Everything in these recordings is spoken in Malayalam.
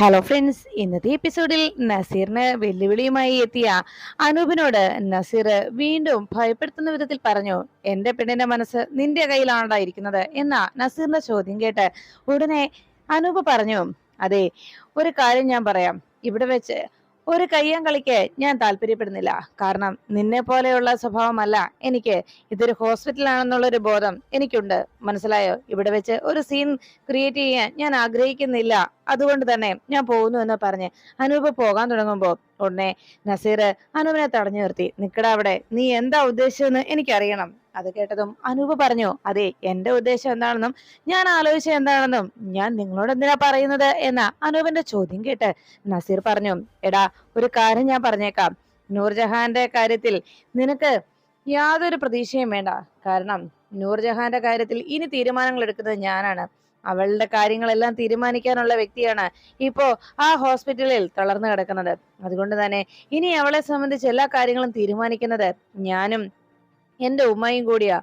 ഹലോ ഫ്രണ്ട്സ് ഇന്നത്തെ എപ്പിസോഡിൽ നസീറിന് വെല്ലുവിളിയുമായി എത്തിയ അനൂപിനോട് നസീർ വീണ്ടും ഭയപ്പെടുത്തുന്ന വിധത്തിൽ പറഞ്ഞു എന്റെ പെണ്ണിന്റെ മനസ്സ് നിന്റെ കയ്യിലാണോ ഇരിക്കുന്നത്? എന്ന നസീറിന്റെ ചോദ്യം കേട്ട് ഉടനെ അനൂപ് പറഞ്ഞു അതെ ഒരു കാര്യം ഞാൻ പറയാം. ഇവിടെ വെച്ച് ഒരു കയ്യം കളിക്ക് ഞാൻ താല്പര്യപ്പെടുന്നില്ല. കാരണം നിന്നെ പോലെയുള്ള സ്വഭാവമല്ല എനിക്ക്. ഇതൊരു ഹോസ്പിറ്റലാണെന്നുള്ള ഒരു ബോധം എനിക്കുണ്ട്. മനസ്സിലായോ? ഇവിടെ വെച്ച് ഒരു സീൻ ക്രിയേറ്റ് ചെയ്യാൻ ഞാൻ ആഗ്രഹിക്കുന്നില്ല. അതുകൊണ്ട് തന്നെ ഞാൻ പോകുന്നു എന്ന് പറഞ്ഞ് അനൂപ് പോകാൻ തുടങ്ങുമ്പോൾ ഉടനെ നസീർ അനൂപിനെ തടഞ്ഞു നിർത്തി. നിക്കടാ അവിടെ. നീ എന്താ ഉദ്ദേശിച്ചതെന്ന് എനിക്കറിയണം. അത് കേട്ടതും അനൂപ് പറഞ്ഞു അതെ എന്റെ ഉദ്ദേശം എന്താണെന്നും ഞാൻ ആലോചിച്ചത് എന്താണെന്നും ഞാൻ നിങ്ങളോട് എന്തിനാ പറയുന്നത്? എന്ന അനൂപിന്റെ ചോദ്യം കേട്ട് നസീർ പറഞ്ഞു എടാ ഒരു കാര്യം ഞാൻ പറഞ്ഞേക്കാം. നൂർജഹാന്റെ കാര്യത്തിൽ നിനക്ക് യാതൊരു പ്രതീക്ഷയും വേണ്ട. കാരണം നൂർജഹാന്റെ കാര്യത്തിൽ ഇനി തീരുമാനങ്ങൾ എടുക്കുന്നത് ഞാനാണ്. അവളുടെ കാര്യങ്ങളെല്ലാം തീരുമാനിക്കാനുള്ള വ്യക്തിയാണ് ഇപ്പോ ആ ഹോസ്പിറ്റലിൽ തളർന്നു കിടക്കുന്നത്. അതുകൊണ്ട് തന്നെ ഇനി അവളെ സംബന്ധിച്ച് എല്ലാ കാര്യങ്ങളും തീരുമാനിക്കുന്നത് ഞാനും എന്റെ ഉമ്മയും കൂടിയാ.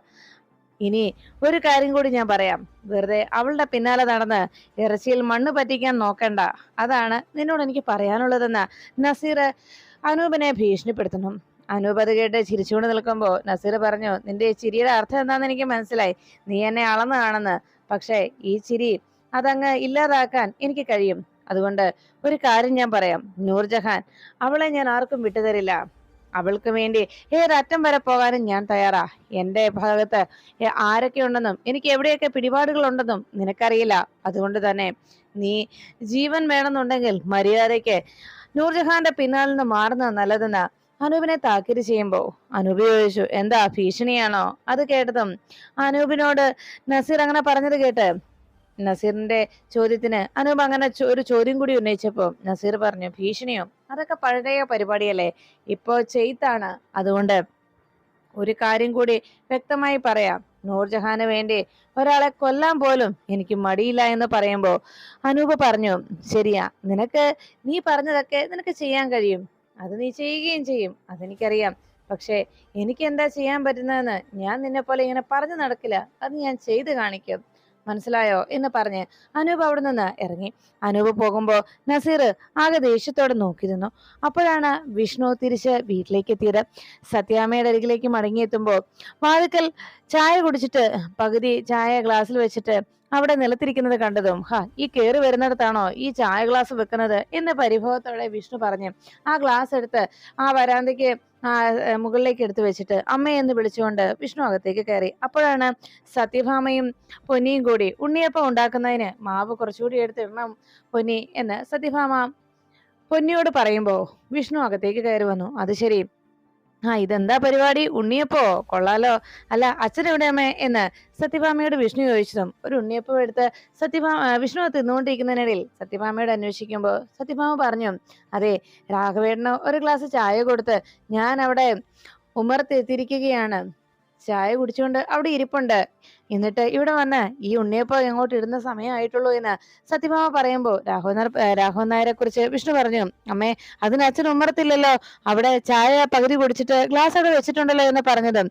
ഇനി ഒരു കാര്യം കൂടി ഞാൻ പറയാം. വെറുതെ അവളുടെ പിന്നാലെ നടന്ന് ഇറച്ചിയിൽ മണ്ണ് പറ്റിക്കാൻ നോക്കണ്ട. അതാണ് നിന്നോട് എനിക്ക് പറയാനുള്ളതെന്ന് നസീർ അനൂപിനെ ഭീഷണിപ്പെടുത്തണം അനൂപ് അത് കേട്ട് ചിരിച്ചുകൊണ്ട് നിൽക്കുമ്പോൾ നസീർ പറഞ്ഞു നിന്റെ ചിരിയുടെ അർത്ഥം എന്താണെന്ന് എനിക്ക് മനസ്സിലായി. നീ എന്നെ അളന്ന് കാണുന്നു പക്ഷേ ഈ ചിരി അതങ്ങ് ഇല്ലാതാക്കാൻ എനിക്ക് കഴിയും. അതുകൊണ്ട് ഒരു കാര്യം ഞാൻ പറയാം. നൂർജഹാൻ അവളെ ഞാൻ ആർക്കും വിട്ടുതരില്ല. അവൾക്ക് വേണ്ടി ഏതറ്റം വരെ പോകാനും ഞാൻ തയ്യാറാ. എന്റെ ഭാഗത്ത് ആരൊക്കെ ഉണ്ടെന്നും എനിക്ക് എവിടെയൊക്കെ പിടിപാടുകൾ ഉണ്ടെന്നും നിനക്കറിയില്ല. അതുകൊണ്ട് തന്നെ നീ ജീവൻ വേണമെന്നുണ്ടെങ്കിൽ മര്യാദയ്ക്ക് നൂർജഹാന്റെ പിന്നാലിൽ നിന്ന് മാറുന്നത് നല്ലതെന്ന്. അനൂപിനെ താക്കീത് ചെയ്യുമ്പോ അനൂപ് ചോദിച്ചു എന്താ ഭീഷണിയാണോ? അത് കേട്ടതും അനൂപിനോട് നസീർ അങ്ങനെ പറഞ്ഞത് കേട്ട് നസീറിന്റെ ചോദ്യത്തിന്. അനൂപ് അങ്ങനെ ഒരു ചോദ്യം കൂടി ഉന്നയിച്ചപ്പോ നസീർ പറഞ്ഞു ഭീഷണിയോ അതൊക്കെ പഴയ പരിപാടിയല്ലേ? ഇപ്പോ ചെയ്ത്താണ്. അതുകൊണ്ട് ഒരു കാര്യം കൂടി വ്യക്തമായി പറയാം. നൂർജഹാന് വേണ്ടി ഒരാളെ കൊല്ലാൻ പോലും എനിക്ക് മടിയില്ല എന്ന് പറയുമ്പോ അനൂപ് പറഞ്ഞു ശരിയാ നിനക്ക് നീ പറഞ്ഞതൊക്കെ നിനക്ക് ചെയ്യാൻ കഴിയും. അത് നീ ചെയ്യുകയും ചെയ്യും. അതെനിക്കറിയാം. പക്ഷേ എനിക്ക് എന്താ ചെയ്യാൻ പറ്റുന്നതെന്ന് ഞാൻ നിന്നെ പോലെ ഇങ്ങനെ പറഞ്ഞു നടക്കില്ല. അത് ഞാൻ ചെയ്ത് കാണിക്കും. മനസ്സിലായോ എന്ന് പറഞ്ഞ് അനൂപ് അവിടെ നിന്ന് ഇറങ്ങി. അനൂപ് പോകുമ്പോൾ നസീർ ആകെ ദേഷ്യത്തോടെ നോക്കിയിരുന്നു അപ്പോഴാണ് വിഷ്ണു തിരിച്ച് വീട്ടിലേക്ക് എത്തിയത്. സത്യാമ്മയുടെ അരികിലേക്ക് മടങ്ങിയെത്തുമ്പോൾ വാതുക്കൽ ചായ കുടിച്ചിട്ട് പകുതി ചായ ഗ്ലാസ്സിൽ വെച്ചിട്ട് അവിടെ നിലത്തിരിക്കുന്നത് കണ്ടതും ഹാ ഈ കയറി വരുന്നിടത്താണോ? ഈ ചായ ഗ്ലാസ് വെക്കുന്നത്? എന്ന് പരിഭവത്തോടെ വിഷ്ണു പറഞ്ഞു. ആ ഗ്ലാസ് എടുത്ത് ആ വരാന്തയ്ക്ക് ആ മുകളിലേക്ക് എടുത്തു വെച്ചിട്ട് അമ്മയെന്ന് വിളിച്ചുകൊണ്ട് വിഷ്ണു അകത്തേക്ക് കയറി. അപ്പോഴാണ് സത്യഭാമയും പൊന്നിയും കൂടി ഉണ്ണിയപ്പം ഉണ്ടാക്കുന്നതിന് മാവ് കുറച്ചുകൂടി എടുത്ത് ഇടണം പൊന്നി എന്ന് സത്യഭാമ പൊന്നിയോട് പറയുമ്പോ വിഷ്ണു അകത്തേക്ക് കയറി വന്നു. അത് ശരി ആ ഇതെന്താ പരിപാടി? ഉണ്ണിയപ്പോ? കൊള്ളാലോ. അല്ല അച്ഛൻ എവിടെ അമ്മേ എന്ന് സത്യഭാമയോട് വിഷ്ണു ചോദിച്ചതും ഒരു ഉണ്ണിയപ്പം എടുത്ത് സത്യഭാമ വിഷ്ണു വിഷ്ണു തിന്നുകൊണ്ടിരിക്കുന്നതിനിടയിൽ സത്യഭാമയോട് അന്വേഷിക്കുമ്പോൾ സത്യഭാമ പറഞ്ഞു അതെ രാഘവേട്ടന് ഒരു ഗ്ലാസ് ചായ കൊടുത്ത് ഞാൻ അവിടെ ഉമർത്തെത്തിരിക്കുകയാണ്. ചായ കുടിച്ചുകൊണ്ട് അവിടെ ഇരിപ്പുണ്ട്. എന്നിട്ട് ഇവിടെ വന്ന് ഈ ഉണ്ണിയപ്പം എങ്ങോട്ട് ഇടുന്ന സമയമായിട്ടുള്ളൂ എന്ന് സത്യഭാമ പറയുമ്പോൾ രാഘവൻ രാഘവൻ നായരെ കുറിച്ച് വിഷ്ണു പറഞ്ഞു അമ്മേ അതിന് അച്ഛൻ ഉമ്മറത്തില്ലല്ലോ അവിടെ ചായ പകുതി കുടിച്ചിട്ട് ഗ്ലാസ് അവിടെ വെച്ചിട്ടുണ്ടല്ലോ എന്ന് പറഞ്ഞത്.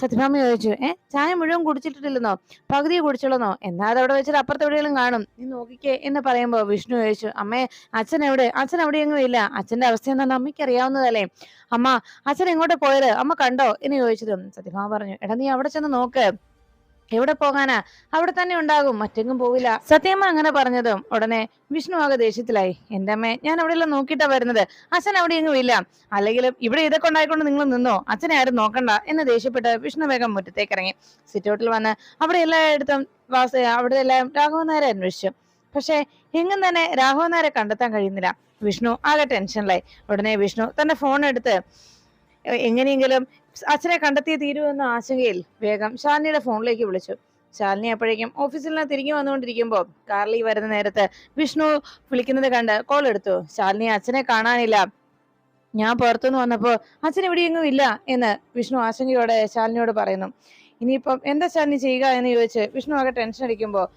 സത്യഭാമ ചോദിച്ചു ഏ ചായ മുഴുവൻ കുടിച്ചിട്ടില്ലെന്നോ? പകുതി കുടിച്ചുള്ളന്നോ എന്നാ അത് അവിടെ വെച്ചിട്ട് അപ്പുറത്ത് എവിടെയെങ്കിലും കാണും നീ നോക്കിക്കേ എന്ന് പറയുമ്പോൾ വിഷ്ണു ചോദിച്ചു അമ്മേ അച്ഛൻ എവിടെ? അച്ഛൻ എവിടെയെങ്കിലും ഇല്ല അച്ഛന്റെ അവസ്ഥ എന്താണെന്ന് അമ്മയ്ക്ക് അറിയാവുന്നതല്ലേ? അമ്മ അച്ഛൻ എങ്ങോട്ട് പോയത്? അമ്മ കണ്ടോ? എന്ന് ചോദിച്ചതും സത്യഭാമ പറഞ്ഞു എടാ നീ അവിടെ ചെന്ന് നോക്ക് എവിടെ പോകാനാ? അവിടെ തന്നെ ഉണ്ടാകും. മറ്റെങ്ങും പോവില്ല. സത്യമ്മ അങ്ങനെ പറഞ്ഞതും ഉടനെ വിഷ്ണു ആകെ ദേഷ്യത്തിലായി. എന്റെ അമ്മേ ഞാൻ അവിടെയെല്ലാം നോക്കിയിട്ടാ വരുന്നത്. അച്ഛൻ അവിടെ എങ്ങും ഇല്ല. അല്ലെങ്കിലും ഇവിടെ ഇതൊക്കെ ഉണ്ടായിക്കൊണ്ട് നിങ്ങൾ നിന്നോ? അച്ഛനെ ആരും നോക്കണ്ട. എന്ന് ദേഷ്യപ്പെട്ട് വിഷ്ണു വേഗം മുറ്റത്തേക്ക് ഇറങ്ങി സിറ്റൗട്ടിൽ വന്ന് അവിടെ എല്ലായിടത്തും വാസ അവിടെ എല്ലാം രാഘവൻ നായരെ അന്വേഷിച്ചു. പക്ഷേ എങ്ങും തന്നെ രാഘവൻ നായരെ കണ്ടെത്താൻ കഴിയുന്നില്ല. വിഷ്ണു ആകെ ടെൻഷനിലായി. ഉടനെ വിഷ്ണു തന്റെ ഫോൺ എടുത്ത് എങ്ങനെയെങ്കിലും അച്ഛനെ കണ്ടെത്തിയേ തീരുമെന്ന ആശങ്കയിൽ വേഗം ശാലിനിയുടെ ഫോണിലേക്ക് വിളിച്ചു. ശാലിനി അപ്പോഴേക്കും ഓഫീസിൽ നിന്ന് തിരികെ വന്നുകൊണ്ടിരിക്കുമ്പോൾ കാർലി വരുന്ന നേരത്ത് വിഷ്ണു വിളിക്കുന്നത് കണ്ട് കോൾ എടുത്തു. ശാലിനി അച്ഛനെ കാണാനില്ല. ഞാൻ പുറത്തുനിന്ന് വന്നപ്പോൾ അച്ഛൻ ഇവിടെയെങ്ങും ഇല്ല എന്ന് വിഷ്ണു ആശങ്കയോടെ ശാലിനിയോട് പറയുന്നു. ഇനിയിപ്പം എന്താ ശാലിനി ചെയ്യുക? എന്ന് ചോദിച്ച് വിഷ്ണു ആകെ ടെൻഷൻ അടിക്കുമ്പോ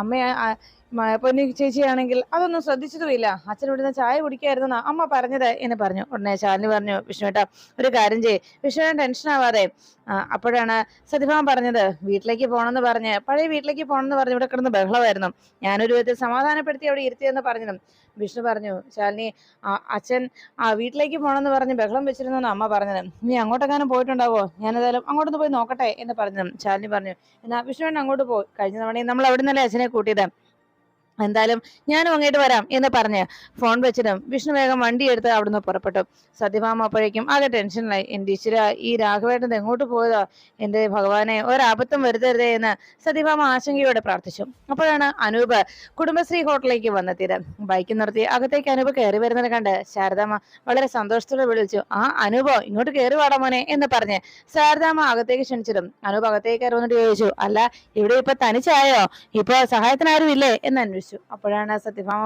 അമ്മ പൊന്നു ചേച്ചിയാണെങ്കിൽ അതൊന്നും ശ്രദ്ധിച്ചതുമില്ല അച്ഛൻ ഇവിടുന്ന് ചായ കുടിക്കായിരുന്നെന്നാ അമ്മ പറഞ്ഞത് എന്ന് പറഞ്ഞു. ഉടനെ ശാലിനി പറഞ്ഞു വിഷ്ണുവേട്ട ഒരു കാര്യം ചെയ്യ്. വിഷ്ണുവേട്ടൻ ടെൻഷൻ ആവാതെ. അപ്പോഴാണ് സത്യഭാമ പറഞ്ഞത് വീട്ടിലേക്ക് പോകണമെന്ന് പറഞ്ഞ്. പഴയ വീട്ടിലേക്ക് പോകണമെന്ന് പറഞ്ഞ് ഇവിടെ കിടന്ന് ബഹളമായിരുന്നു. ഞാനൊരു വിധത്തിൽ സമാധാനപ്പെടുത്തി അവിടെ ഇരുത്തിയെന്ന് പറഞ്ഞതും വിഷ്ണു പറഞ്ഞു ശാലിനി അച്ഛൻ ആ വീട്ടിലേക്ക് പോകണമെന്ന് പറഞ്ഞ് ബഹളം വെച്ചിരുന്നു അമ്മ പറഞ്ഞത്. നീ അങ്ങോട്ടെങ്ങാനും പോയിട്ടുണ്ടാവോ? ഞാനേതായാലും അങ്ങോട്ടൊന്ന് പോയി നോക്കട്ടെ എന്ന് പറഞ്ഞു ശാലിനി പറഞ്ഞു. എന്നാ വിഷ്ണുവേട്ടൻ അങ്ങോട്ട് പോയി. കഴിഞ്ഞ തവണയും നമ്മൾ അവിടെ നിന്നല്ലേ അച്ഛനെ കൂട്ടിയത്? എന്തായാലും ഞാനും അങ്ങോട്ട് വരാം എന്ന് പറഞ്ഞ് ഫോൺ വെച്ചിട്ടും വിഷ്ണു വേഗം വണ്ടി എടുത്ത് അവിടുന്ന് പുറപ്പെട്ടു. സത്യഭാമ അപ്പോഴേക്കും ആകെ ടെൻഷനിലായി എന്റെ ഈശ്വര ഈ രാഘവേട്ടൻ എങ്ങോട്ട് പോയതോ? എന്റെ ഭഗവാനെ ഒരബദ്ധം വരുത്തരുതേ എന്ന് സത്യഭാമ ആശങ്കയോടെ പ്രാർത്ഥിച്ചു. അപ്പോഴാണ് അനൂപ് കുടുംബശ്രീ ഹോട്ടലിലേക്ക് വന്നെത്തിയത്. ബൈക്ക് നിർത്തി അകത്തേക്ക് അനൂപ് കയറി വരുന്നത് കണ്ട് ശാരദാമ്മ വളരെ സന്തോഷത്തോടെ വിളിച്ചു. ആ അനൂപോ ഇങ്ങോട്ട് കയറി വാടാ മോനെ എന്ന് പറഞ്ഞ് ശാരദാമ്മ അകത്തേക്ക് ക്ഷണിച്ചിടും അനൂപ് അകത്തേക്ക് കയറി വന്നിട്ട് ചോദിച്ചു അല്ല ഇവിടെ ഇപ്പൊ തനിച്ചായോ? ഇപ്പൊ സഹായത്തിന് ആരും ഇല്ലേ എന്ന് അന്വേഷിച്ചു അപ്പോഴാണ് സത്യഭാമ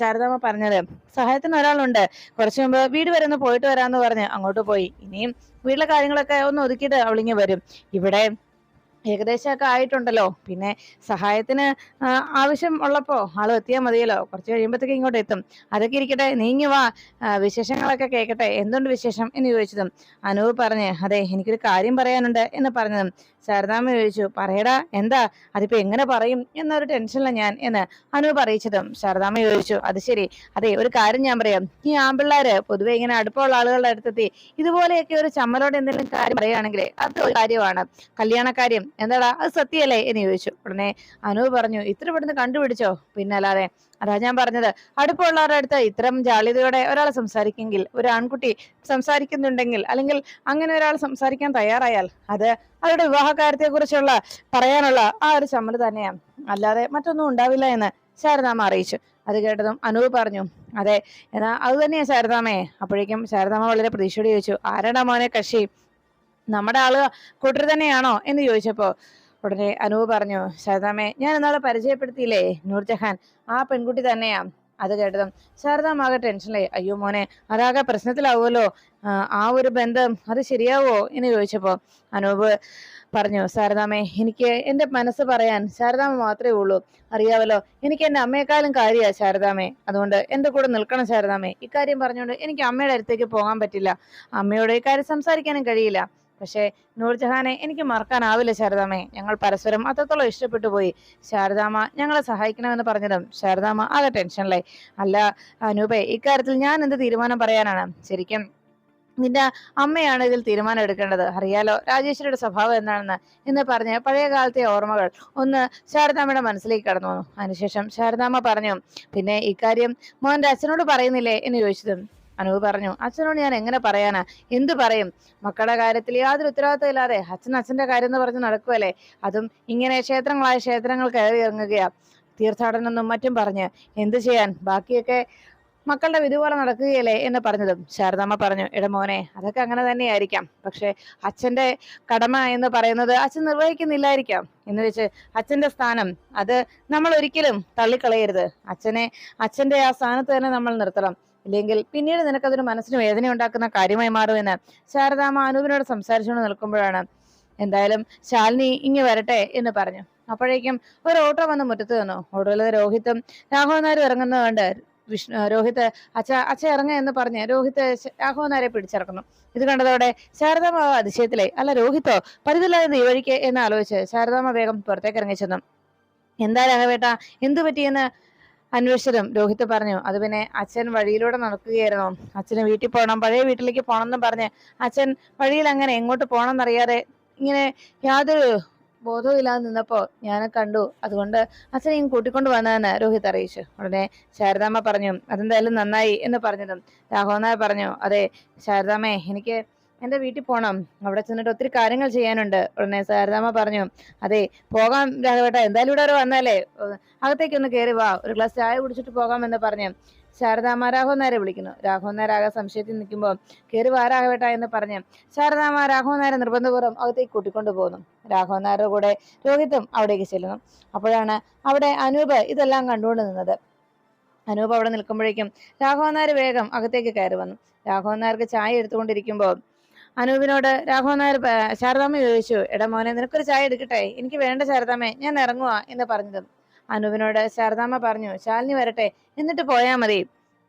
ശാരദാമ പറഞ്ഞത് സഹായത്തിന് ഒരാളുണ്ട്. കുറച്ചു മുമ്പ് വീട് വരെ ഒന്ന് പോയിട്ട് വരാന്ന് പറഞ്ഞ് അങ്ങോട്ട് പോയി. ഇനിയും വീട്ടിലെ കാര്യങ്ങളൊക്കെ ഒന്ന് ഒതുക്കിയിട്ട് അവളിങ്ങ് വരും. ഇവിടെ ഏകദേശമൊക്കെ ആയിട്ടുണ്ടല്ലോ. പിന്നെ സഹായത്തിന് ആവശ്യം ഉള്ളപ്പോ ആൾ എത്തിയാൽ മതിയല്ലോ. കുറച്ച് കഴിയുമ്പോഴത്തേക്ക് ഇങ്ങോട്ട് എത്തും. അതൊക്കെ ഇരിക്കട്ടെ. നീങ്ങി വാ. വിശേഷങ്ങളൊക്കെ കേൾക്കട്ടെ എന്തുണ്ട് വിശേഷം? എന്ന് ചോദിച്ചതും അനൂപ് പറഞ്ഞ് അതെ എനിക്കൊരു കാര്യം പറയാനുണ്ട് എന്ന് പറഞ്ഞതും ശാരദാമ്മ ചോദിച്ചു പറയടാ എന്താ? അതിപ്പോ എങ്ങനെ പറയും? എന്നൊരു ടെൻഷനില്ല ഞാൻ എന്ന് അനു പറയിച്ചതും. ശാരദാമ്മ ചോദിച്ചു അത് ശരി. അതെ ഒരു കാര്യം ഞാൻ പറയാം. ഈ ആമ്പിള്ളാര് പൊതുവെ ഇങ്ങനെ അടുപ്പമുള്ള ആളുകളുടെ അടുത്തെത്തി ഇതുപോലെയൊക്കെ ഒരു ചമ്മലോടെ എന്തെങ്കിലും കാര്യം പറയുകയാണെങ്കിൽ അത് ഒരു കാര്യമാണ്. കല്യാണക്കാര്യം എന്താടാ? അത് സത്യല്ലേ? എന്ന് ചോദിച്ചു. ഉടനെ അനു പറഞ്ഞു ഇത്ര പെട്ടെന്ന് കണ്ടുപിടിച്ചോ? പിന്നെ അല്ലാതെ അതാ ഞാൻ പറഞ്ഞത്. അടുപ്പമുള്ളവരുടെ അടുത്ത് ഇത്തരം ജാളിതയോടെ ഒരാൾ സംസാരിക്കെങ്കിൽ ഒരു ആൺകുട്ടി സംസാരിക്കുന്നുണ്ടെങ്കിൽ അല്ലെങ്കിൽ അങ്ങനെ ഒരാൾ സംസാരിക്കാൻ തയ്യാറായാൽ അത് അവരുടെ വിവാഹകാര്യത്തെ കുറിച്ചുള്ള പറയാനുള്ള ആ ഒരു ചമ്മൽ തന്നെയാണ്. അല്ലാതെ മറ്റൊന്നും ഉണ്ടാവില്ല എന്ന് ശാരദാമ അറിയിച്ചു. അത് കേട്ടതും അനൂപ് പറഞ്ഞു അതെ എന്നാ അത് തന്നെയാ ശാരദാമ്മേ. അപ്പോഴേക്കും ശാരദാമ വളരെ പ്രതീക്ഷയോടെ ചോദിച്ചു ആരാടാ മോനെ കക്ഷി? നമ്മുടെ ആൾ കൂട്ടർ തന്നെയാണോ? എന്ന് ചോദിച്ചപ്പോ ഉടനെ അനു പറഞ്ഞു ശാരദാമ്മേ ഞാൻ ഇന്നാളെ പരിചയപ്പെടുത്തിയില്ലേ? നൂർജഹാൻ ആ പെൺകുട്ടി തന്നെയാ. അത് കേട്ടതും ശാരദാമാകെ ടെൻഷനിലായി. അയ്യോ മോനെ അതാകെ പ്രശ്നത്തിലാവുമല്ലോ. ആ, ഒരു ബന്ധം അത് ശരിയാവോ? എന്ന് ചോദിച്ചപ്പോ അനൂപ് പറഞ്ഞു ശാരദാമ്മേ എനിക്ക് എന്റെ മനസ്സ് പറയാൻ ശാരദാമ മാത്രമേ ഉള്ളൂ. അറിയാവല്ലോ എനിക്ക് എന്റെ അമ്മയെക്കാളും കാര്യ ശാരദാമ്മേ. അതുകൊണ്ട് എന്റെ കൂടെ നിൽക്കണം ശാരദാമ്മേ. ഇക്കാര്യം പറഞ്ഞുകൊണ്ട് എനിക്ക് അമ്മയുടെ അടുത്തേക്ക് പോകാൻ പറ്റില്ല. അമ്മയോട് ഇക്കാര്യം സംസാരിക്കാനും കഴിയില്ല. പക്ഷേ നൂർജഹാനെ എനിക്ക് മറക്കാനാവില്ല ശാരദാമ്മേ. ഞങ്ങൾ പരസ്പരം അത്രത്തോളം ഇഷ്ടപ്പെട്ടു പോയി. ശാരദാമ്മ ഞങ്ങളെ സഹായിക്കണമെന്ന് പറഞ്ഞതും ശാരദാമ്മ ആകെ ടെൻഷനിലായി. അല്ല അനൂപേ ഇക്കാര്യത്തിൽ ഞാൻ എന്ത് തീരുമാനം പറയാനാണ്? ശരിക്കും നിന്റെ അമ്മയാണ് ഇതിൽ തീരുമാനം എടുക്കേണ്ടത്. അറിയാലോ രാജേശ്വരിയുടെ സ്വഭാവം എന്താണെന്ന്. എന്ന് പറഞ്ഞ് പഴയ കാലത്തെ ഓർമ്മകൾ ഒന്ന് ശാരദാമ്മയുടെ മനസ്സിലേക്ക് കടന്നു വന്നു. അതിനുശേഷം ശാരദാമ്മ പറഞ്ഞു പിന്നെ ഇക്കാര്യം മോന്റെ അച്ഛനോട് പറയുന്നില്ലേ? എന്ന് ചോദിച്ചതും അനൂപ് പറഞ്ഞു അച്ഛനോട് ഞാൻ എങ്ങനെ പറയാനാ? എന്ത് പറയും? മക്കളുടെ കാര്യത്തിൽ യാതൊരു ഉത്തരവാദിത്തം ഇല്ലാതെ അച്ഛൻ അച്ഛന്റെ കാര്യം എന്ന് പറഞ്ഞ് നടക്കുമല്ലേ അതും ഇങ്ങനെ ക്ഷേത്രങ്ങളായ ക്ഷേത്രങ്ങൾ കയറി ഇറങ്ങുകയാ. തീർത്ഥാടനമെന്നും മറ്റും പറഞ്ഞ് എന്ത് ചെയ്യാൻ? ബാക്കിയൊക്കെ മക്കളുടെ വിധുപോലെ നടക്കുകയല്ലേ? എന്ന് പറഞ്ഞതും ശാരദമ്മ പറഞ്ഞു ഇടമോനെ മോനെ അതൊക്കെ അങ്ങനെ തന്നെയായിരിക്കാം. പക്ഷെ അച്ഛന്റെ കടമ എന്ന് പറയുന്നത് അച്ഛൻ നിർവഹിക്കുന്നില്ലായിരിക്കാം. എന്ന് വെച്ച് അച്ഛന്റെ സ്ഥാനം അത് നമ്മൾ ഒരിക്കലും തള്ളിക്കളയരുത്. അച്ഛനെ അച്ഛന്റെ ആ സ്ഥാനത്ത് തന്നെ നമ്മൾ നിർത്തണം. ഇല്ലെങ്കിൽ പിന്നീട് നിനക്കതൊരു മനസ്സിന് വേദന ഉണ്ടാക്കുന്ന കാര്യമായി മാറുമെന്ന് ശാരദാമ്മ അനൂപിനോട് സംസാരിച്ചുകൊണ്ട് നിൽക്കുമ്പോഴാണ് എന്തായാലും ശാലിനി ഇങ്ങ് വരട്ടെ എന്ന് പറഞ്ഞു. അപ്പോഴേക്കും ഒരു ഓട്ടോ വന്ന് മുറ്റത്ത് നിന്നു. ഓട്ടോയിലെ രോഹിത്തും രാഘവൻ ഇറങ്ങുന്നത് കണ്ട് വിഷ്ണു രോഹിത്ത് അച്ഛ അച്ഛ ഇറങ്ങ എന്ന് പറഞ്ഞ് രോഹിത്ത് രാഘവനാരെ പിടിച്ചിറക്കുന്നു. ഇത് കണ്ടതോടെ ശാരദാമ്മ അതിശയത്തിലെ അല്ല രോഹിത്തോ പരിതല്ലാതെ ഈ വഴിക്ക് എന്ന് ആലോചിച്ച് ശാരദാമ്മ വേഗം പുറത്തേക്ക് ഇറങ്ങി ചെന്നു. എന്താ രാഘവേട്ട എന്തു പറ്റിയെന്ന് അന്വേഷിച്ചതും രോഹിത് പറഞ്ഞു അത് പിന്നെ അച്ഛൻ വഴിയിലൂടെ നടക്കുകയായിരുന്നു. അച്ഛന് വീട്ടിൽ പോകണം പഴയ വീട്ടിലേക്ക് പോകണം എന്ന് പറഞ്ഞ് അച്ഛൻ വഴിയിൽ അങ്ങനെ എങ്ങോട്ട് പോകണം എന്നറിയാതെ ഇങ്ങനെ യാതൊരു ബോധവും ഇല്ലാതെ നിന്നപ്പോ ഞാൻ കണ്ടു. അതുകൊണ്ട് ഇങ്ങനെ കൂട്ടിക്കൊണ്ട് വന്നതെന്ന് രോഹിത് അറിയിച്ചു. ഉടനെ ശാരദാമ്മ പറഞ്ഞു അതെന്തായാലും നന്നായി എന്ന് പറഞ്ഞതും. രാഘവനായ പറഞ്ഞു അതെ ശാരദാമ്മേ എനിക്ക് എന്റെ വീട്ടിൽ പോണം. അവിടെ ചെന്നിട്ട് ഒത്തിരി കാര്യങ്ങൾ ചെയ്യാനുണ്ട്. ഉടനെ സാരദാമ്മ പറഞ്ഞു അതെ പോകാം രാഘവേട്ട. എന്തായാലും ഇവിടെ വരെ വന്നാലേ ഏഹ് അകത്തേക്ക് ഒന്ന് കയറി വാ. ഒരു ഗ്ലാസ് ചായ കുടിച്ചിട്ട് പോകാമെന്ന് പറഞ്ഞു ശാരദാമ്മ നായരെ വിളിക്കുന്നു. രാഘവൻ ആകെ സംശയത്തിൽ നിൽക്കുമ്പോൾ കയറി വാ രാഘവേട്ട എന്ന് പറഞ്ഞു ശാരദാമ്മ നേരെ നിർബന്ധപൂർവം അകത്തേക്ക് കൂട്ടിക്കൊണ്ടു പോകുന്നു രാഘവൻ നായരുടെ കൂടെ രോഹിത്തും അവിടേക്ക് ചെല്ലുന്നു. അപ്പോഴാണ് അവിടെ അനൂപ് ഇതെല്ലാം കണ്ടുകൊണ്ട് നിന്നത്. അനൂപ് അവിടെ നിൽക്കുമ്പോഴേക്കും രാഘവൻ നായർ വേഗം അകത്തേക്ക് കയറി വന്നു. രാഘവൻ നായർക്ക് ചായ എടുത്തുകൊണ്ടിരിക്കുമ്പോൾ അനൂപിനോട് രാഘവൻ നായർ ശാരദാമ്മ ചോദിച്ചു എടാ മോനെ നിനക്കൊരു ചായ എടുക്കട്ടെ? എനിക്ക് വേണ്ട ശാരദാമ്മേ ഞാൻ ഇറങ്ങുക എന്ന് പറഞ്ഞതും. അനൂപിനോട് ശാരദാമ്മ പറഞ്ഞു ശാലിനി വരട്ടെ എന്നിട്ട് പോയാൽ മതി.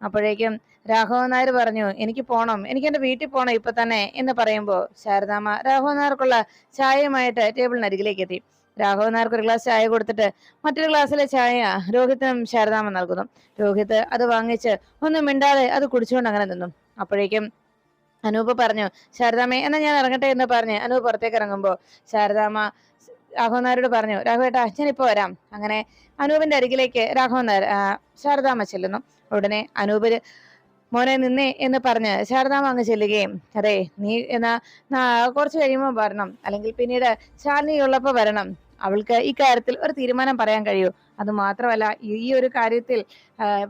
അപ്പോഴേക്കും രാഘവൻ നായർ പറഞ്ഞു എനിക്ക് പോണം എനിക്ക് എന്റെ വീട്ടിൽ പോണം ഇപ്പൊ തന്നെ എന്ന് പറയുമ്പോൾ ശാരദാമ്മ രാഘവൻ നായർക്കുള്ള ചായയുമായിട്ട് ടേബിളിനരികിലേക്ക് എത്തി. രാഘവൻ നായർക്ക് ഒരു ഗ്ലാസ് ചായ കൊടുത്തിട്ട് മറ്റൊരു ഗ്ലാസ്സിലെ ചായ രോഹിത്തിനും ശാരദാമ്മ നൽകുന്നു. രോഹിത് അത് വാങ്ങിച്ച് ഒന്നും മിണ്ടാതെ അത് കുടിച്ചുകൊണ്ട് അങ്ങനെ നിന്നു. അപ്പോഴേക്കും അനൂപ് പറഞ്ഞു ശാരദാമ്മ എന്നാ ഞാൻ ഇറങ്ങട്ടെ എന്ന് പറഞ്ഞ് അനൂപ് പുറത്തേക്ക് ഇറങ്ങുമ്പോൾ ശാരദാമ്മ രാഘവൻ നായരോട് പറഞ്ഞു രാഘവേട്ടാ ഇപ്പോൾ വരാം. അങ്ങനെ അനൂപിന്റെ അരികിലേക്ക് രാഘവൻ നായർ ശാരദാമ്മ ചെല്ലുന്നു. ഉടനെ അനൂപ് മോനെ നിന്നേ എന്ന് പറഞ്ഞ് ശാരദാമ്മ അങ്ങ് ചെല്ലുകയും അതെ നീ എന്നാ കുറച്ച് കഴിയുമ്പോൾ വരണം. അല്ലെങ്കിൽ പിന്നീട് ശാലിനി ഉള്ളപ്പോൾ വരണം. അവൾക്ക് ഇക്കാര്യത്തിൽ കാര്യത്തിൽ ഒരു തീരുമാനം പറയാൻ കഴിയൂ. അത് മാത്രമല്ല ഈ ഒരു കാര്യത്തിൽ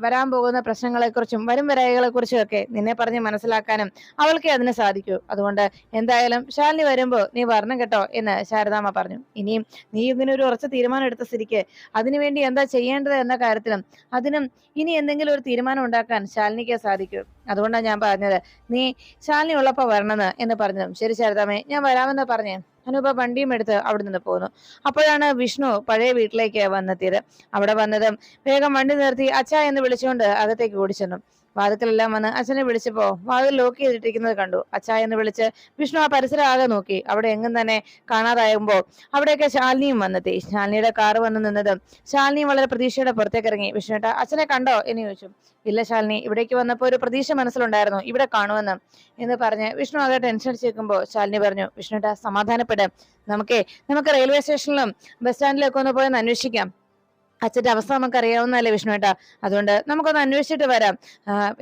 വരാൻ പോകുന്ന പ്രശ്നങ്ങളെക്കുറിച്ചും വരും വരായികളെക്കുറിച്ചും ഒക്കെ നിന്നെ പറഞ്ഞ് മനസ്സിലാക്കാനും അവൾക്ക് അതിന് സാധിക്കൂ. അതുകൊണ്ട് എന്തായാലും ശാലിനി വരുമ്പോൾ നീ വരണം കേട്ടോ എന്ന് ശാരദാമ്മ പറഞ്ഞു. ഇനിയും നീ ഇതിനൊരു ഉറച്ച തീരുമാനം എടുത്ത സ്ഥിതിക്ക് അതിനുവേണ്ടി എന്താ ചെയ്യേണ്ടത് എന്ന കാര്യത്തിലും അതിനും ഇനി എന്തെങ്കിലും ഒരു തീരുമാനം ഉണ്ടാക്കാൻ ശാലിനിക്ക് സാധിക്കൂ. അതുകൊണ്ടാണ് ഞാൻ പറഞ്ഞത്. നീ ശാലിനി ഉള്ളപ്പോ വരണമെന്ന് എന്ന് പറഞ്ഞു ശരി ശാരദാമ്മേ ഞാൻ വരാമെന്ന് പറഞ്ഞ്. അനൂപ വണ്ടിയും എടുത്ത് അവിടെ നിന്ന് പോന്നു. അപ്പോഴാണ് വിഷ്ണു പഴയ വീട്ടിലേക്ക് വന്നെത്തിയത്. അവിടെ വന്നതും വേഗം വണ്ടി നിർത്തി അച്ഛ എന്ന് വിളിച്ചുകൊണ്ട് അകത്തേക്ക് ഓടിച്ചെന്നു. വാതിക്കലെല്ലാം വന്ന് അച്ഛനെ വിളിച്ചപ്പോ വാതിൽ ലോക്ക് ചെയ്തിട്ടിരിക്കുന്നത് കണ്ടു. അച്ഛ എന്ന് വിളിച്ച് വിഷ്ണു ആ പരിസരം ആകെ നോക്കി. അവിടെ എങ്ങും തന്നെ കാണാതായുമ്പോ അവിടെയൊക്കെ ശാലിനിയും വന്നെത്തി. ശാലിനിയുടെ കാറ് വന്ന് നിന്നതും ശാലിനിയും വളരെ പ്രതീക്ഷയുടെ പുറത്തേക്ക് ഇറങ്ങി. വിഷ്ണുട്ട അച്ഛനെ കണ്ടോ? എന്ന് ചോദിച്ചു. ഇല്ല ശാലിനി ഇവിടേക്ക് വന്നപ്പോ ഒരു പ്രതീക്ഷ മനസ്സിലുണ്ടായിരുന്നു. ഇവിടെ കാണുമെന്ന്. എന്ന് പറഞ്ഞ് വിഷ്ണു ആകെ ടെൻഷൻ അടിച്ചേക്കുമ്പോ ശാലിനി പറഞ്ഞു വിഷ്ണുട്ട സമാധാനപ്പെട്. നമുക്കേ നമുക്ക് റെയിൽവേ സ്റ്റേഷനിലും ബസ് സ്റ്റാൻഡിലൊക്കെ ഒന്ന് പോയി ഒന്ന് അന്വേഷിക്കാം. അച്ഛന്റെ അവസ്ഥ നമുക്കറിയാവുന്നതല്ലേ വിഷ്ണു വിഷ്ണുവേട്ടാ? അതുകൊണ്ട് നമുക്കൊന്ന് അന്വേഷിച്ചിട്ട് വരാം.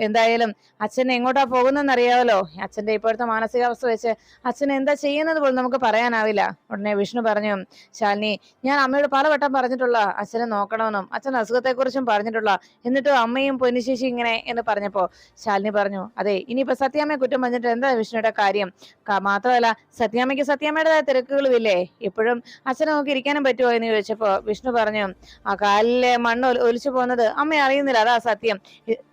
എന്തായാലും അച്ഛൻ എങ്ങോട്ടാ പോകുന്നതെന്ന് അറിയാമല്ലോ അച്ഛന്റെ ഇപ്പോഴത്തെ മാനസികാവസ്ഥ വെച്ച് അച്ഛൻ എന്താ ചെയ്യുന്നത് പോലും നമുക്ക് പറയാനാവില്ല. ഉടനെ വിഷ്ണു പറഞ്ഞു ശാലിനി ഞാൻ അമ്മയോട് പലവട്ടം പറഞ്ഞിട്ടുള്ള അച്ഛനെ നോക്കണമെന്നും അച്ഛൻ അസുഖത്തെക്കുറിച്ചും പറഞ്ഞിട്ടുള്ള എന്നിട്ടും അമ്മയും പൊന്നിശേഷി ഇങ്ങനെ എന്ന് പറഞ്ഞപ്പോൾ ശാലിനി പറഞ്ഞു അതെ ഇനിയിപ്പോൾ സത്യാമ്മയെ കുറ്റം പറഞ്ഞിട്ട് എന്താ വിഷ്ണുയുടെ കാര്യം? മാത്രമല്ല സത്യാമ്മയ്ക്ക് സത്യാമ്മയുടേതായ തിരക്കുകളും ഇല്ലേ ഇപ്പോഴും അച്ഛനെ നോക്കി ഇരിക്കാനും പറ്റുമോ എന്ന് ചോദിച്ചപ്പോൾ വിഷ്ണു പറഞ്ഞു ആ കാലിലെ മണ്ണ് ഒലി- ഒലിച്ചു പോകുന്നത്. അമ്മ അറിയുന്നില്ല അതാ സത്യം.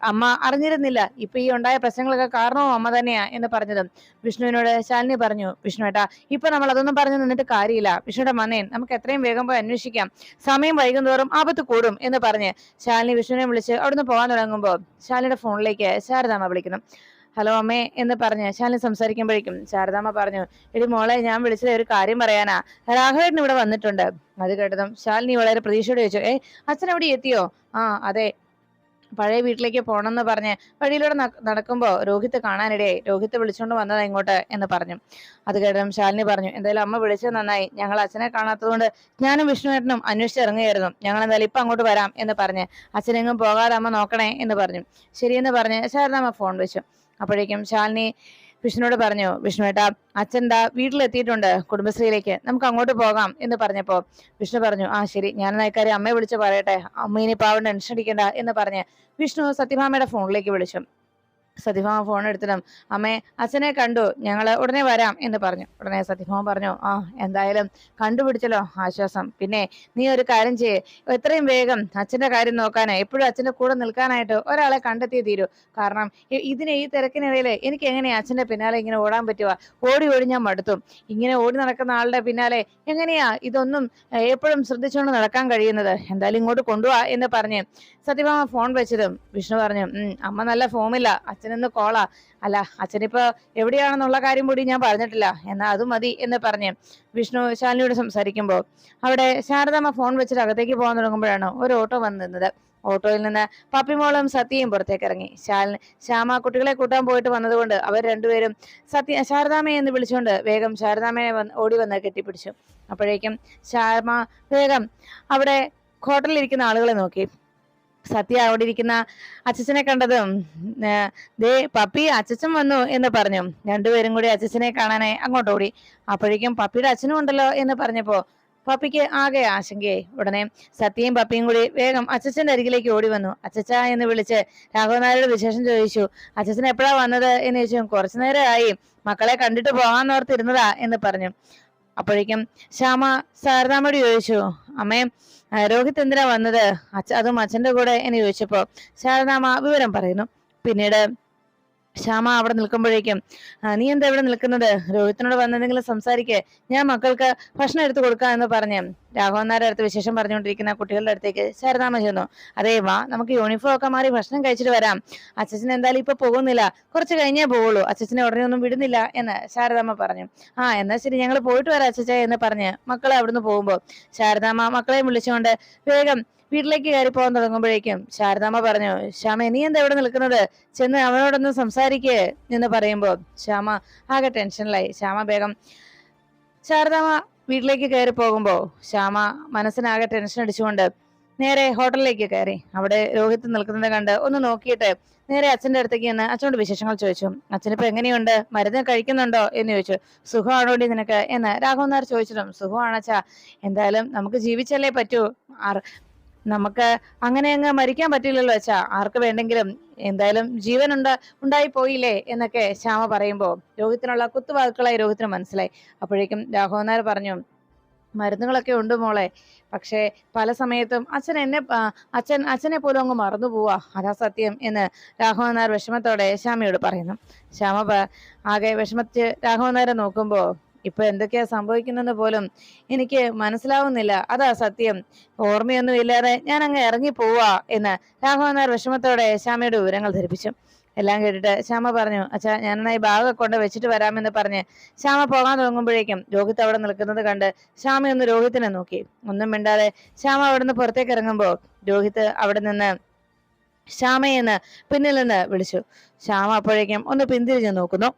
അമ്മ അറിഞ്ഞിരുന്നില്ല. ഇപ്പൊ ഈ ഉണ്ടായ പ്രശ്നങ്ങളൊക്കെ കാരണവും അമ്മ തന്നെയാ എന്ന് പറഞ്ഞത്. വിഷ്ണുവിനോട് ശാലിനി പറഞ്ഞു വിഷ്ണു ഏട്ടാ ഇപ്പൊ നമ്മൾ അതൊന്നും പറഞ്ഞു നിന്നിട്ട് കാര്യമില്ല. വിഷ്ണുടെ മണ്ണേൻ നമുക്ക് എത്രയും വേഗം പോയി അന്വേഷിക്കാം. സമയം വൈകുന്നതോറും ആപത്ത് കൂടും എന്ന് പറഞ്ഞ് ശാലിനി വിഷ്ണുവിനെ വിളിച്ച് അവിടുന്ന് പോകാൻ തുടങ്ങുമ്പോൾ ശാലിനിയുടെ ഫോണിലേക്ക് ശാരദാമ്മ വിളിക്കുന്നു. ഹലോ അമ്മേ എന്ന് പറഞ്ഞ് ശാലിനി സംസാരിക്കുമ്പോഴേക്കും ശാരദാമ്മ പറഞ്ഞു എടി മോളെ ഞാൻ വിളിച്ചത് ഒരു കാര്യം പറയാനാ. രാഘവേട്ടൻ ഇവിടെ വന്നിട്ടുണ്ട്. അത് കേട്ടതും ശാലിനി വളരെ പ്രതീക്ഷയോടെ ചോദിച്ചു ഏ അച്ഛൻ അവിടെ എത്തിയോ? ആ അതെ. പഴയ വീട്ടിലേക്ക് പോണെന്ന് പറഞ്ഞ് വഴിയിലൂടെ നടക്കുമ്പോൾ നടക്കുമ്പോ രോഹിത്ത് കാണാനിടയായി. രോഹിത്ത് വിളിച്ചുകൊണ്ട് വന്നതാ ഇങ്ങോട്ട് എന്ന് പറഞ്ഞു. അത് കേട്ടതും ശാലിനി പറഞ്ഞു എന്തായാലും അമ്മ വിളിച്ചത് നന്നായി. ഞങ്ങൾ അച്ഛനെ കാണാത്തതുകൊണ്ട് ഞാനും വിഷ്ണുവേട്ടനും അന്വേഷിച്ചിറങ്ങുകയായിരുന്നു ഞങ്ങൾ എന്തായാലും ഇപ്പൊ അങ്ങോട്ട് വരാം എന്ന് പറഞ്ഞ് അച്ഛനെങ്ങും പോകാതെ അമ്മ നോക്കണേ എന്ന് പറഞ്ഞു. ശരിയെന്ന് പറഞ്ഞ് ശാരദാമ്മ ഫോൺ വെച്ചു. അപ്പോഴേക്കും ശാലിനി വിഷ്ണുവോട് പറഞ്ഞു വിഷ്ണുവേട്ടാ അച്ഛൻ ദാ വീട്ടിലെത്തിയിട്ടുണ്ട് കുടുംബശ്രീയിലേക്ക്. നമുക്ക് അങ്ങോട്ട് പോകാം എന്ന് പറഞ്ഞപ്പോ വിഷ്ണു പറഞ്ഞു ആ ശരി. ഞാൻ നയക്കാരെ അമ്മയെ വിളിച്ച് പറയട്ടെ. അമ്മ ഇനി പാവം ടെൻഷൻ അടിക്കണ്ട എന്ന് പറഞ്ഞ് വിഷ്ണു സത്യഭാമയുടെ ഫോണിലേക്ക് വിളിച്ചു. സത്യഭാമ ഫോൺ എടുത്തിടും. അമ്മേ അച്ഛനെ കണ്ടു. ഞങ്ങൾ ഉടനെ വരാം എന്ന് പറഞ്ഞു. ഉടനെ സത്യഭാമ പറഞ്ഞു ആ എന്തായാലും കണ്ടുപിടിച്ചല്ലോ ആശ്വാസം. പിന്നെ നീ ഒരു കാര്യം ചെയ്യ്. എത്രയും വേഗം അച്ഛന്റെ കാര്യം നോക്കാനായി. എപ്പോഴും അച്ഛന്റെ കൂടെ നിൽക്കാനായിട്ട് ഒരാളെ കണ്ടെത്തിയേ തീരൂ. കാരണം ഇതിന് ഈ തിരക്കിനിടയിൽ എനിക്ക് എങ്ങനെയാ അച്ഛന്റെ പിന്നാലെ ഇങ്ങനെ ഓടാൻ പറ്റുക? ഓടി ഓടി ഞാൻ മടുത്തും. ഇങ്ങനെ ഓടി നടക്കുന്ന ആളുടെ പിന്നാലെ എങ്ങനെയാ ഇതൊന്നും എപ്പോഴും ശ്രദ്ധിച്ചുകൊണ്ട് നടക്കാൻ കഴിയുന്നത്? എന്തായാലും ഇങ്ങോട്ട് കൊണ്ടുപോവാ എന്ന് പറഞ്ഞ് സത്യഭാമ ഫോൺ വെച്ചതും വിഷ്ണു പറഞ്ഞു അമ്മ നല്ല ഫോമില്ല അച്ഛനൊന്ന് കോളാ. അല്ല അച്ഛനിപ്പോ എവിടെയാണെന്നുള്ള കാര്യം കൂടി ഞാൻ പറഞ്ഞിട്ടില്ല. എന്നാ അത് മതി എന്ന് പറഞ്ഞ് വിഷ്ണു ശാലിനിയോട് സംസാരിക്കുമ്പോൾ അവിടെ ശാരദാമ്മ ഫോൺ വെച്ചിട്ട് അകത്തേക്ക് പോകാൻ തുടങ്ങുമ്പോഴാണ് ഒരു ഓട്ടോ വന്ന് നിന്നത് ഓട്ടോയിൽ നിന്ന് പപ്പിമോളും സത്യയും പുറത്തേക്ക് ഇറങ്ങി. ശാലിന് ശ്യാമ കുട്ടികളെ കൂട്ടാൻ പോയിട്ട് വന്നതുകൊണ്ട് അവർ രണ്ടുപേരും സത്യ ശാരദാമയെ എന്ന് വിളിച്ചുകൊണ്ട് വേഗം ശാരദാമയെ വന്ന് ഓടി വന്ന് കെട്ടിപ്പിടിച്ചു. അപ്പോഴേക്കും ശ്യാമ വേഗം അവിടെ ഹോട്ടലിൽ ഇരിക്കുന്ന ആളുകളെ നോക്കി. സത്യ അവിടെ ഇരിക്കുന്ന അച്ഛച്ചനെ കണ്ടതും ദേ പപ്പി അച്ഛച്ചൻ വന്നു എന്ന് പറഞ്ഞു. രണ്ടുപേരും കൂടി അച്ഛച്ചനെ കാണാനായി അങ്ങോട്ട് ഓടി അപ്പോഴേക്കും പപ്പിയുടെ അച്ഛനും ഉണ്ടല്ലോ എന്ന് പറഞ്ഞപ്പോ പപ്പിക്ക് ആകെ ആശങ്കയായി. ഉടനെ സത്യയും പപ്പിയും കൂടി വേഗം അച്ഛച്ചന്റെ അരികിലേക്ക് ഓടി വന്നു. അച്ഛച്ച എന്ന് വിളിച്ച് രാഘവനായരുടെ വിശേഷം ചോദിച്ചു അച്ഛച്ചൻ എപ്പോഴാ വന്നത്? എന്ന് ചോദിച്ചു കുറച്ചു നേരമായി. മക്കളെ കണ്ടിട്ട് പോകാന്നോർത്തിരുന്നതാ എന്ന് പറഞ്ഞു. അപ്പോഴേക്കും ശ്യാമ ശാരദാമ്മയോട് ചോദിച്ചു അമ്മേ രോഹിത് എന്തിനാ വന്നത്? അച്ഛ അതും അച്ഛന്റെ കൂടെ എന്ന് ചോദിച്ചപ്പോ ശാരദാമ്മ വിവരം പറയുന്നു. പിന്നീട് ശ്യാമ അവിടെ നിൽക്കുമ്പോഴേക്കും നീ എന്താ ഇവിടെ നിൽക്കുന്നത്? രോഹിത്തിനോട് വന്നെന്തെങ്കിലും സംസാരിക്കേ. ഞാൻ മക്കൾക്ക് ഭക്ഷണം എടുത്തു കൊടുക്കാം എന്ന് പറഞ്ഞ് രാഘവൻ നായരുടെ അടുത്ത് വിശേഷം പറഞ്ഞുകൊണ്ടിരിക്കുന്ന കുട്ടികളുടെ അടുത്തേക്ക് ശാരദാമ്മ ചെന്നു. അതേ വാ നമുക്ക് യൂണിഫോം ഒക്കെ മാറി ഭക്ഷണം കഴിച്ചിട്ട് വരാം. അച്ഛൻ എന്തായാലും ഇപ്പൊ പോകുന്നില്ല. കുറച്ച് കഴിഞ്ഞേ പോവുള്ളൂ. അച്ഛനെ ഉടനെ ഒന്നും വിടുന്നില്ല എന്ന് ശാരദാമ്മ പറഞ്ഞു. ആ എന്നാ ശരി ഞങ്ങൾ പോയിട്ട് വരാം അച്ഛച്ച എന്ന് പറഞ്ഞ് മക്കളെ അവിടുന്ന് പോകുമ്പോൾ ശാരദാമ്മ മക്കളെ വിളിച്ചുകൊണ്ട് വേഗം വീട്ടിലേക്ക് കയറി പോകാൻ തുടങ്ങുമ്പോഴേക്കും ശാരദാമ്മ പറഞ്ഞു ശ്യാമ നീ എന്താ ഇവിടെ നിൽക്കുന്നത്? ചെന്ന് അവനോടൊന്ന് സംസാരിക്കേ എന്ന് പറയുമ്പോൾ ശ്യാമ ആകെ ടെൻഷനിലായി. ശ്യാമ വേഗം ശാരദാമ്മ വീട്ടിലേക്ക് കയറി പോകുമ്പോ ശ്യാമ മനസ്സിനാകെ ടെൻഷൻ അടിച്ചുകൊണ്ട് നേരെ ഹോട്ടലിലേക്ക് കയറി. അവിടെ രോഹിത് നിൽക്കുന്നത് കണ്ട് ഒന്ന് നോക്കിയിട്ട് നേരെ അച്ഛന്റെ അടുത്തേക്ക് ചെന്ന് അച്ഛനോട് വിശേഷങ്ങൾ ചോദിച്ചു. അച്ഛനിപ്പോൾ എങ്ങനെയുണ്ട്? മരുന്ന് കഴിക്കുന്നുണ്ടോ? എന്ന് ചോദിച്ചു. സുഖമാണോടി നിനക്ക്? എന്ന് രാഘവൻ നായർ ചോദിച്ചിട്ടും സുഖമാണച്ഛാ എന്തായാലും നമുക്ക് ജീവിച്ചല്ലേ പറ്റൂ. നമുക്ക് അങ്ങനെ അങ്ങ് മരിക്കാൻ പറ്റില്ലല്ലോ അച്ഛാ. ആർക്ക് വേണ്ടെങ്കിലും എന്തായാലും ജീവൻ ഉണ്ട് ഉണ്ടായി പോയില്ലേ എന്നൊക്കെ ശ്യാമ പറയുമ്പോൾ രോഹിത്തിനുള്ള കുത്തുവാക്കുകളായി രോഹിത്തിന് മനസ്സിലായി. അപ്പോഴേക്കും രാഘവനാർ പറഞ്ഞു മരുന്നുകളൊക്കെ ഉണ്ട് മോളെ പക്ഷേ പല സമയത്തും അച്ഛൻ എന്നെ അച്ഛൻ അച്ഛനെ പോലും അങ്ങ് മറന്നു പോവാ. അതാ സത്യം എന്ന് രാഘവനാർ വിഷമത്തോടെ ശ്യാമയോട് പറയുന്നു. ശ്യാമ ആകെ വിഷമത്തിൽ രാഘവൻ നായരെ നോക്കുമ്പോ ഇപ്പൊ എന്തൊക്കെയാ സംഭവിക്കുന്നെന്ന് പോലും എനിക്ക് മനസ്സിലാവുന്നില്ല. അതാ സത്യം. ഓർമ്മയൊന്നും ഇല്ലാതെ ഞാൻ അങ്ങ് ഇറങ്ങി പോവാ എന്ന് രാഘവൻ നായർ വിഷമത്തോടെ ശ്യാമയുടെ വിവരങ്ങൾ ധരിപ്പിച്ചു. എല്ലാം കേട്ടിട്ട് ശ്യാമ പറഞ്ഞു അച്ഛാ ഞാൻ ഈ ബാഗൊക്കെ കൊണ്ട് വെച്ചിട്ട് വരാമെന്ന് പറഞ്ഞ് ശ്യാമ പോകാൻ തുടങ്ങുമ്പോഴേക്കും രോഹിത് അവിടെ നിൽക്കുന്നത് കണ്ട് ശ്യാമ ഒന്ന് രോഹിത്തിനെ നോക്കി. ഒന്നും മിണ്ടാതെ ശ്യാമ അവിടെ നിന്ന് പുറത്തേക്ക് ഇറങ്ങുമ്പോൾ രോഹിത് അവിടെ നിന്ന് ശ്യാമയെന്ന് പിന്നിൽ നിന്ന് വിളിച്ചു. ശ്യാമ അപ്പോഴേക്കും ഒന്ന് പിന്തിരിഞ്ഞു നോക്കുന്നു.